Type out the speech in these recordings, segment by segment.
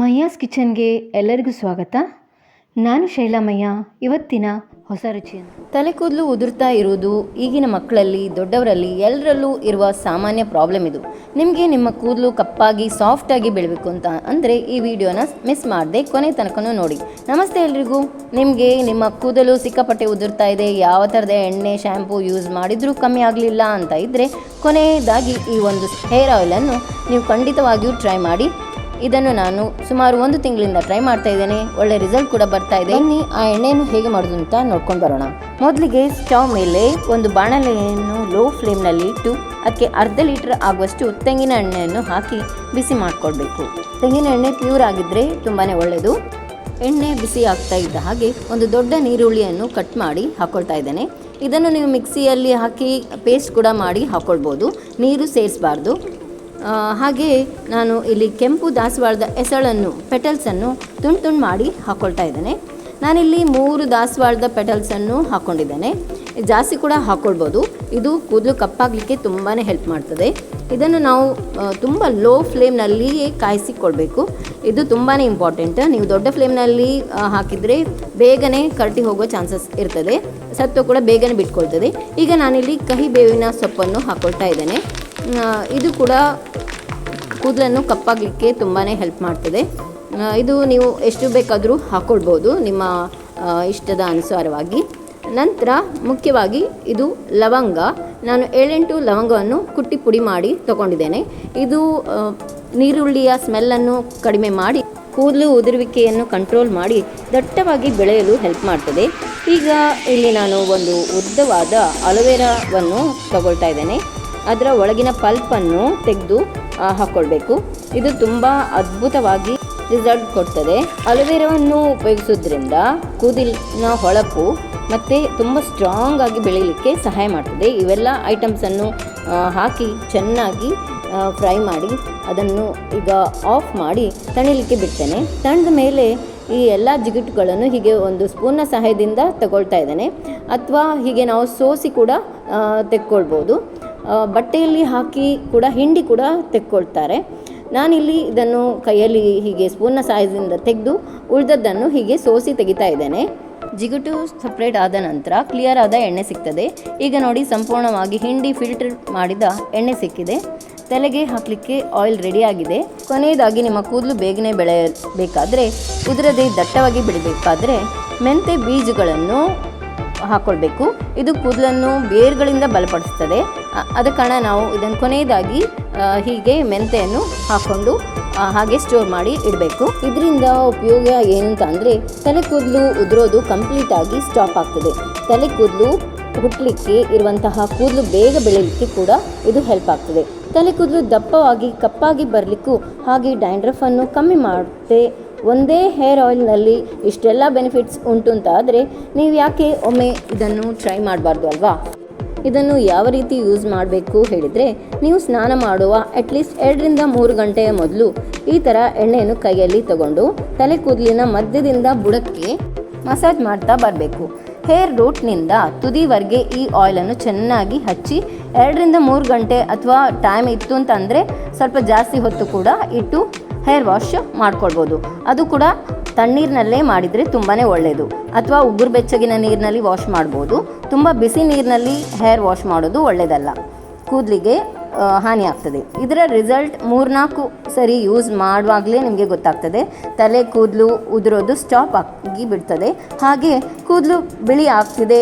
ಮಯ್ಯಾಸ್ ಕಿಚನ್ಗೆ ಎಲ್ಲರಿಗೂ ಸ್ವಾಗತ. ನಾನು ಶೈಲಾಮಯ್ಯ. ಇವತ್ತಿನ ಹೊಸ ರುಚಿಯನ್ನು. ತಲೆ ಕೂದಲು ಉದುರ್ತಾ ಇರುವುದು ಈಗಿನ ಮಕ್ಕಳಲ್ಲಿ, ದೊಡ್ಡವರಲ್ಲಿ ಎಲ್ಲರಲ್ಲೂ ಇರುವ ಸಾಮಾನ್ಯ ಪ್ರಾಬ್ಲಮ್ ಇದು. ನಿಮಗೆ ನಿಮ್ಮ ಕೂದಲು ಕಪ್ಪಾಗಿ, ಸಾಫ್ಟಾಗಿ ಬೆಳಬೇಕು ಅಂತ ಅಂದರೆ ಈ ವಿಡಿಯೋನ ಮಿಸ್ ಮಾಡದೆ ಕೊನೆ ತನಕನೂ ನೋಡಿ. ನಮಸ್ತೆ ಎಲ್ರಿಗೂ. ನಿಮಗೆ ನಿಮ್ಮ ಕೂದಲು ಸಿಕ್ಕಾಪಟ್ಟೆ ಉದುರ್ತಾ ಇದೆ, ಯಾವ ಥರದ ಎಣ್ಣೆ, ಶ್ಯಾಂಪೂ ಯೂಸ್ ಮಾಡಿದರೂ ಕಮ್ಮಿ ಆಗಲಿಲ್ಲ ಅಂತ ಇದ್ದರೆ ಕೊನೆಯದಾಗಿ ಈ ಒಂದು ಹೇರ್ ಆಯಿಲನ್ನು ನೀವು ಖಂಡಿತವಾಗಿಯೂ ಟ್ರೈ ಮಾಡಿ. ಇದನ್ನು ನಾನು ಸುಮಾರು ಒಂದು ತಿಂಗಳಿಂದ ಟ್ರೈ ಮಾಡ್ತಾ ಇದ್ದೇನೆ. ಒಳ್ಳೆ ರಿಸಲ್ಟ್ ಕೂಡ ಬರ್ತಾ ಇದೆ. ಬನ್ನಿ, ಆ ಎಣ್ಣೆಯನ್ನು ಹೇಗೆ ಮಾಡೋದು ಅಂತ ನೋಡ್ಕೊಂಡು ಬರೋಣ. ಮೊದಲಿಗೆ ಸ್ಟವ್ ಮೇಲೆ ಒಂದು ಬಾಣಲೆಯನ್ನು ಲೋ ಫ್ಲೇಮ್ನಲ್ಲಿ ಇಟ್ಟು, ಅದಕ್ಕೆ ಅರ್ಧ ಲೀಟರ್ ಆಗುವಷ್ಟು ತೆಂಗಿನ ಎಣ್ಣೆಯನ್ನು ಹಾಕಿ ಬಿಸಿ ಮಾಡಿಕೊಳ್ಬೇಕು. ತೆಂಗಿನ ಎಣ್ಣೆ ಪ್ಯೂರ್ ಆಗಿದ್ದರೆ ತುಂಬಾ ಒಳ್ಳೆಯದು ಎಣ್ಣೆ ಬಿಸಿ ಆಗ್ತಾ ಇದ್ದ ಹಾಗೆ ಒಂದು ದೊಡ್ಡ ನೀರುಳ್ಳಿಯನ್ನು ಕಟ್ ಮಾಡಿ ಹಾಕೊಳ್ತಾ ಇದ್ದೇನೆ. ಇದನ್ನು ನೀವು ಮಿಕ್ಸಿಯಲ್ಲಿ ಹಾಕಿ ಪೇಸ್ಟ್ ಕೂಡ ಮಾಡಿ ಹಾಕ್ಕೊಳ್ಬೋದು ನೀರು ಸೇರಿಸಬಾರ್ದು. ಹಾಗೆ ನಾನು ಇಲ್ಲಿ ಕೆಂಪು ದಾಸವಾಳದ ಎಸಳನ್ನು ಪೆಟಲ್ಸನ್ನು ತುಂಡು ತುಂಡು ಮಾಡಿ ಹಾಕ್ಕೊಳ್ತಾ ಇದ್ದೇನೆ. ನಾನಿಲ್ಲಿ ಮೂರು ದಾಸವಾಳದ ಪೆಟಲ್ಸನ್ನು ಹಾಕ್ಕೊಂಡಿದ್ದೇನೆ ಜಾಸ್ತಿ ಕೂಡ ಹಾಕ್ಕೊಳ್ಬೋದು ಇದು ಕೂದಲು ಕಪ್ಪಾಗಲಿಕ್ಕೆ ತುಂಬಾ ಹೆಲ್ಪ್ ಮಾಡ್ತದೆ. ಇದನ್ನು ನಾವು ತುಂಬ ಲೋ ಫ್ಲೇಮ್ನಲ್ಲಿಯೇ ಕಾಯಿಸಿಕೊಳ್ಬೇಕು. ಇದು ತುಂಬಾ ಇಂಪಾರ್ಟೆಂಟ್ ನೀವು ದೊಡ್ಡ ಫ್ಲೇಮ್ನಲ್ಲಿ ಹಾಕಿದರೆ ಬೇಗನೆ ಕರಟಿ ಹೋಗೋ ಚಾನ್ಸಸ್ ಇರ್ತದೆ. ಸತ್ತು ಕೂಡ ಬೇಗನೆ ಬಿಟ್ಕೊಳ್ತದೆ. ಈಗ ನಾನಿಲ್ಲಿ ಕಹಿ ಬೇವಿನ ಸೊಪ್ಪನ್ನು ಹಾಕ್ಕೊಳ್ತಾ ಇದ್ದೇನೆ. ಇದು ಕೂಡ ಕೂದಲನ್ನು ಕಪ್ಪಾಗಲಿಕ್ಕೆ ತುಂಬಾ ಹೆಲ್ಪ್ ಮಾಡ್ತದೆ. ಇದು ನೀವು ಎಷ್ಟು ಬೇಕಾದರೂ ಹಾಕ್ಕೊಳ್ಬೋದು ನಿಮ್ಮ ಇಷ್ಟದ ಅನುಸಾರವಾಗಿ. ನಂತರ ಮುಖ್ಯವಾಗಿ ಇದು ಲವಂಗ. ನಾನು ಏಳೆಂಟು ಲವಂಗವನ್ನು ಕುಟ್ಟಿ ಪುಡಿ ಮಾಡಿ ತಗೊಂಡಿದ್ದೇನೆ. ಇದು ನೀರುಳ್ಳಿಯ ಸ್ಮೆಲ್ಲನ್ನು ಕಡಿಮೆ ಮಾಡಿ ಕೂದಲು ಉದುರುವಿಕೆಯನ್ನು ಕಂಟ್ರೋಲ್ ಮಾಡಿ ದಟ್ಟವಾಗಿ ಬೆಳೆಯಲು ಹೆಲ್ಪ್ ಮಾಡ್ತದೆ. ಈಗ ಇಲ್ಲಿ ನಾನು ಒಂದು ಉದ್ದವಾದ ಅಲೋವೆರಾವನ್ನು ತಗೊಳ್ತಾ ಇದ್ದೇನೆ. ಅದರ ಒಳಗಿನ ಪಲ್ಪನ್ನು ತೆಗೆದು ಹಾಕ್ಕೊಳ್ಬೇಕು ಇದು ತುಂಬ ಅದ್ಭುತವಾಗಿ ರಿಸಲ್ಟ್ ಕೊಡ್ತದೆ. ಅಲೋವೆರಾವನ್ನು ಉಪಯೋಗಿಸೋದ್ರಿಂದ ಕೂದಲಿನ ಹೊಳಪು ಮತ್ತು ತುಂಬ ಸ್ಟ್ರಾಂಗ್ ಆಗಿ ಬೆಳೀಲಿಕ್ಕೆ ಸಹಾಯ ಮಾಡ್ತದೆ. ಇವೆಲ್ಲ ಐಟಮ್ಸನ್ನು ಹಾಕಿ ಚೆನ್ನಾಗಿ ಫ್ರೈ ಮಾಡಿ, ಅದನ್ನು ಈಗ ಆಫ್ ಮಾಡಿ ತಣಿಲಿಕ್ಕೆ ಬಿಡ್ತೇನೆ. ತಣ್ಣದ ಮೇಲೆ ಈ ಎಲ್ಲ ಜಿಗುಟುಗಳನ್ನು ಹೀಗೆ ಒಂದು ಸ್ಪೂನ್ನ ಸಹಾಯದಿಂದ ತಗೊಳ್ತಾ ಇದ್ದೇನೆ. ಅಥವಾ ಹೀಗೆ ನಾವು ಸೋಸಿ ಕೂಡ ತೆಕ್ಕೊಳ್ಬೋದು. ಬಟ್ಟೆಯಲ್ಲಿ ಹಾಕಿ ಕೂಡ, ಹಿಂಡಿ ಕೂಡ ತೆಕ್ಕೊಳ್ತಾರೆ. ನಾನಿಲ್ಲಿ ಇದನ್ನು ಕೈಯಲ್ಲಿ ಹೀಗೆ ಸ್ಪೂನ್ನ ಸಹಾಯದಿಂದ ತೆಗೆದು, ಉಳಿದದ್ದನ್ನು ಹೀಗೆ ಸೋಸಿ ತೆಗಿತಾ ಇದ್ದೇನೆ. ಜಿಗುಟು ಸಪ್ರೇಟ್ ಆದ ನಂತರ ಕ್ಲಿಯರ್ ಆದ ಎಣ್ಣೆ ಸಿಗ್ತದೆ. ಈಗ ನೋಡಿ, ಸಂಪೂರ್ಣವಾಗಿ ಹಿಂಡಿ ಫಿಲ್ಟರ್ ಮಾಡಿದ ಎಣ್ಣೆ ಸಿಕ್ಕಿದೆ. ತಲೆಗೆ ಹಾಕಲಿಕ್ಕೆ ಆಯಿಲ್ ರೆಡಿ ಆಗಿದೆ. ಕೊನೆಯದಾಗಿ ನಿಮ್ಮ ಕೂದಲು ಬೇಗನೆ ಬೆಳೆಯಬೇಕಾದರೆ ಕುದುರದೇ ದಟ್ಟವಾಗಿ ಬಿಡಬೇಕಾದರೆ ಮೆಂತೆ ಬೀಜಗಳನ್ನು ಹಾಕ್ಕೊಳ್ಬೇಕು ಇದು ಕೂದಲನ್ನು ಬೇರುಗಳಿಂದ ಬಲಪಡಿಸ್ತದೆ. ಅದ ಕಾರಣ ನಾವು ಇದನ್ನು ಕೊನೆಯದಾಗಿ ಹೀಗೆ ಮೆಂತೆಯನ್ನು ಹಾಕ್ಕೊಂಡು ಹಾಗೆ ಸ್ಟೋರ್ ಮಾಡಿ ಇಡಬೇಕು. ಇದರಿಂದ ಉಪಯೋಗ ಏನು ಅಂತ ಅಂದರೆ, ತಲೆ ಕೂದಲು ಉದುರೋದು ಕಂಪ್ಲೀಟ್ ಆಗಿ ಸ್ಟಾಪ್ ಆಗ್ತದೆ. ತಲೆ ಕೂದಲು ಹುಟ್ಟಲಿಕ್ಕೆ ಇರುವಂತಹ ಕೂದಲು ಬೇಗ ಬೆಳೀಲಿಕ್ಕೆ ಕೂಡ ಇದು ಹೆಲ್ಪ್ ಆಗ್ತದೆ. ತಲೆ ಕೂದಲು ದಪ್ಪವಾಗಿ, ಕಪ್ಪಾಗಿ ಬರಲಿಕ್ಕೂ ಹಾಗೆ ಡ್ಯಾಂಡ್ರಫನ್ನು ಕಮ್ಮಿ ಮಾಡುತ್ತೆ ಒಂದೇ ಹೇರ್ ಆಯಿಲ್ನಲ್ಲಿ ಇಷ್ಟೆಲ್ಲ ಬೆನಿಫಿಟ್ಸ್ ಉಂಟು ಅಂತ ಆದರೆ ನೀವು ಯಾಕೆ ಒಮ್ಮೆ ಇದನ್ನು ಟ್ರೈ ಮಾಡಬಾರ್ದು ಅಲ್ವಾ? ಇದನ್ನು ಯಾವ ರೀತಿ ಯೂಸ್ ಮಾಡಬೇಕು ಹೇಳಿದರೆ ನೀವು ಸ್ನಾನ ಮಾಡುವ ಅಟ್ಲೀಸ್ಟ್ ಎರಡರಿಂದ ಮೂರು ಗಂಟೆಯ ಮೊದಲು ಈ ಥರ ಎಣ್ಣೆಯನ್ನು ಕೈಯಲ್ಲಿ ತಗೊಂಡು ತಲೆ ಕೂದಲಿನ ಮಧ್ಯದಿಂದ ಬುಡಕ್ಕೆ ಮಸಾಜ್ ಮಾಡ್ತಾ ಬರಬೇಕು. ಹೇರ್ ರೂಟ್ನಿಂದ ತುದಿವರೆಗೆ ಈ ಆಯಿಲನ್ನು ಚೆನ್ನಾಗಿ ಹಚ್ಚಿ ಎರಡರಿಂದ ಮೂರು ಗಂಟೆ ಅಥವಾ ಟೈಮ್ ಇತ್ತು ಅಂತಂದರೆ ಸ್ವಲ್ಪ ಜಾಸ್ತಿ ಹೊತ್ತು ಕೂಡ ಇಟ್ಟು ಹೇರ್ ವಾಶ್ ಮಾಡ್ಕೊಳ್ಬೋದು. ಅದು ಕೂಡ ತಣ್ಣೀರಿನಲ್ಲೇ ಮಾಡಿದರೆ ತುಂಬಾ ಒಳ್ಳೆಯದು ಅಥವಾ ಉಗುರು ಬೆಚ್ಚಗಿನ ನೀರಿನಲ್ಲಿ ವಾಶ್ ಮಾಡ್ಬೋದು. ತುಂಬ ಬಿಸಿ ನೀರಿನಲ್ಲಿ ಹೇರ್ ವಾಶ್ ಮಾಡೋದು ಒಳ್ಳೆಯದಲ್ಲ ಕೂದಲಿಗೆ ಹಾನಿ ಆಗ್ತದೆ. ಇದರ ರಿಸಲ್ಟ್ ಮೂರ್ನಾಲ್ಕು ಸರಿ ಯೂಸ್ ಮಾಡುವಾಗಲೇ ನಿಮಗೆ ಗೊತ್ತಾಗ್ತದೆ. ತಲೆ ಕೂದಲು ಉದುರೋದು ಸ್ಟಾಪ್ ಆಗಿ ಬಿಡ್ತದೆ. ಹಾಗೆ ಕೂದಲು ಬಿಳಿ ಆಗ್ತಿದೆ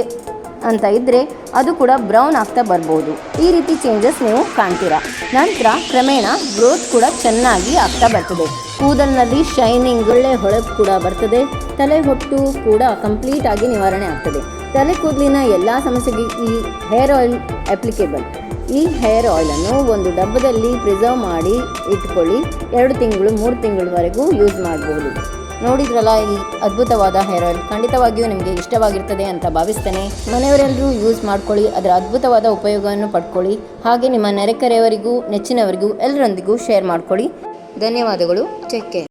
ಅಂತ ಇದ್ದರೆ ಅದು ಕೂಡ ಬ್ರೌನ್ ಆಗ್ತಾ ಬರ್ಬೋದು. ಈ ರೀತಿ ಚೇಂಜಸ್ ನೀವು ಕಾಣ್ತೀರಾ. ನಂತರ ಕ್ರಮೇಣ ಗ್ರೋತ್ ಕೂಡ ಚೆನ್ನಾಗಿ ಆಗ್ತಾ ಬರ್ತದೆ. ಕೂದಲಿನಲ್ಲಿ ಶೈನಿಂಗ್ ಒಳ್ಳೆ ಹೊಳಪು ಕೂಡ ಬರ್ತದೆ. ತಲೆ ಹೊಟ್ಟು ಕೂಡ ಕಂಪ್ಲೀಟ್ ಆಗಿ ನಿವಾರಣೆ ಆಗ್ತದೆ. ತಲೆ ಕೂದಲಿನ ಎಲ್ಲ ಸಮಸ್ಯೆಗೆ ಈ ಹೇರ್ ಆಯಿಲ್ ಅಪ್ಲಿಕೇಬಲ್ ಈ ಹೇರ್ ಆಯಿಲನ್ನು ಒಂದು ಡಬ್ಬದಲ್ಲಿ ಪ್ರಿಸರ್ವ್ ಮಾಡಿ ಇಟ್ಕೊಳ್ಳಿ. ಎರಡು ತಿಂಗಳು, ಮೂರು ತಿಂಗಳವರೆಗೂ ಯೂಸ್ ಮಾಡಬಹುದು ನೋಡಿದ್ರಲ್ಲ, ಈ ಅದ್ಭುತವಾದ ಹೇರ್ ಆಯಿಲ್ ಖಂಡಿತವಾಗಿಯೂ ನಿಮಗೆ ಇಷ್ಟವಾಗಿರ್ತದೆ ಅಂತ ಭಾವಿಸ್ತೇನೆ. ಮನೆಯವರೆಲ್ಲರೂ ಯೂಸ್ ಮಾಡ್ಕೊಳ್ಳಿ, ಅದರ ಅದ್ಭುತವಾದ ಉಪಯೋಗವನ್ನು ಪಡ್ಕೊಳ್ಳಿ. ಹಾಗೆ ನಿಮ್ಮ ನೆರೆಕರೆಯವರಿಗೂ, ನೆಚ್ಚಿನವರಿಗೂ ಎಲ್ಲರೊಂದಿಗೂ ಶೇರ್ ಮಾಡ್ಕೊಳ್ಳಿ. ಧನ್ಯವಾದಗಳು ಟೇಕ್ ಕೇರ್